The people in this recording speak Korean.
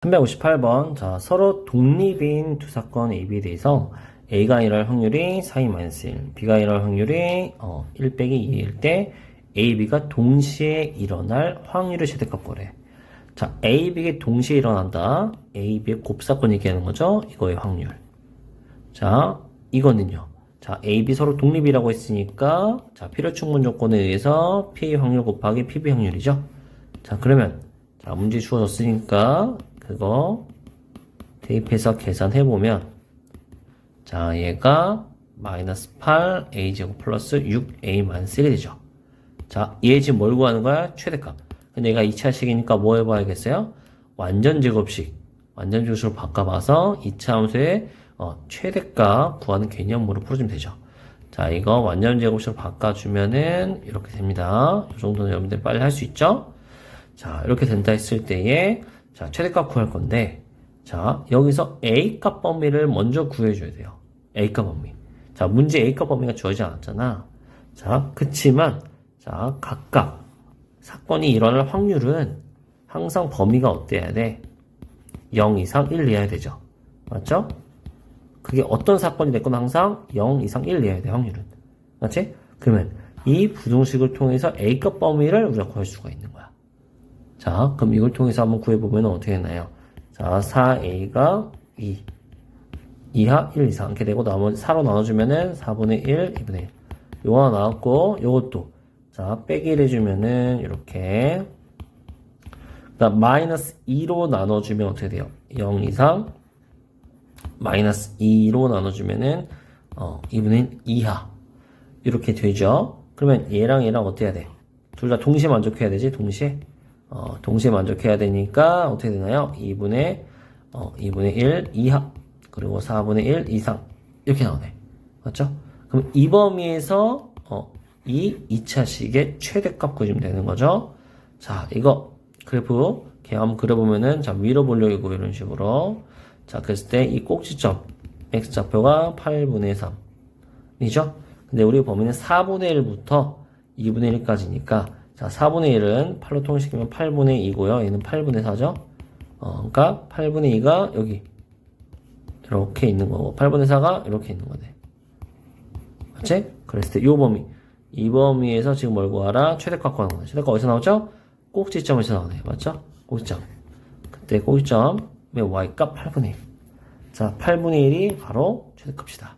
358번. 자, 서로 독립인 두 사건 AB에 대해서 A가 일어날 확률이 4-1, B가 일어날 확률이 어, 1 빼기 2일 때 A, B가 동시에 일어날 확률을 최대값 보래. 자, A, B가 동시에 일어난다. A, B의 곱사건 얘기하는 거죠. 이거의 확률. 자, 이거는요. 자, A, B 서로 독립이라고 했으니까 자, 필요 충분 조건에 의해서 P 확률 곱하기 PB 확률이죠. 자, 그러면 자, 문제 주어졌으니까 그거 대입해서 계산해 보면 자, 얘가 마이너스 8 A 제곱 플러스 6A 마이너스 1이 되죠. 자, 얘 지금 뭘 구하는 거야? 최대값. 근데 얘가 2차식이니까 뭐 해봐야겠어요? 완전 제곱식. 완전 제곱식으로 바꿔봐서 2차 함수의 어, 최대값 구하는 개념으로 풀어주면 되죠. 자, 이거 완전 제곱식으로 바꿔주면은 이렇게 됩니다. 이 정도는 여러분들 빨리 할 수 있죠? 자, 이렇게 된다 했을 때에 자, 최대값 구할 건데 자, 여기서 A값 범위를 먼저 구해줘야 돼요. A값 범위. 자, 문제 A값 범위가 주어지지 않았잖아. 자, 그치만 자, 각각 사건이 일어날 확률은 항상 범위가 어때야 돼? 0 이상 1 이하야 되죠. 맞죠? 그게 어떤 사건이 됐건 항상 0 이상 1 이하야 돼, 확률은. 맞지? 그러면 이 부등식을 통해서 A값 범위를 우리가 구할 수가 있는 거야. 자, 그럼 이걸 통해서 한번 구해보면 어떻게 되나요? 자, 4A가 2. 이하 1 이상 이렇게 되고 나머지 4로 나눠주면은 4분의 1, 2분의 1. 요거 하나 나왔고 요것도 자 빼기를 해주면은 이렇게 그다음 마이너스 2로 나눠주면 어떻게 돼요? 0 이상 마이너스 2로 나눠주면은 어 2분의 1 이하 이렇게 되죠. 그러면 얘랑 얘랑 어떻게 해야 돼? 둘 다 동시에 만족해야 되지 동시에 어 동시에 만족해야 되니까 어떻게 되나요? 2분의 어 2분의 1 이하 그리고 4분의 1 이상 이렇게 나오네. 맞죠? 그럼 이 범위에서 어, 이 2차식의 최대값 구해주면 되는 거죠. 자, 이거 그래프 한번 그려보면은 자 위로 볼려고 이런 식으로 자 그랬을 때 이 꼭지점 x좌표가 8분의 3이죠. 근데 우리 범위는 4분의 1부터 2분의 1까지니까 자 4분의 1은 8로 통일시키면 8분의 2고요. 얘는 8분의 4죠. 어, 그러니까 8분의 2가 여기 이렇게 있는 거고 8분의 4가 이렇게 있는 거네. 맞지? 그랬을 때 이 범위 이 범위에서 지금 뭘 구하라? 최대값 구하는 거네. 최대값 어디서 나오죠? 꼭지점에서 나오네. 맞죠? 꼭지점. 그때 꼭지점의 y값 8분의 1. 자, 8분의 1이 바로 최대값이다.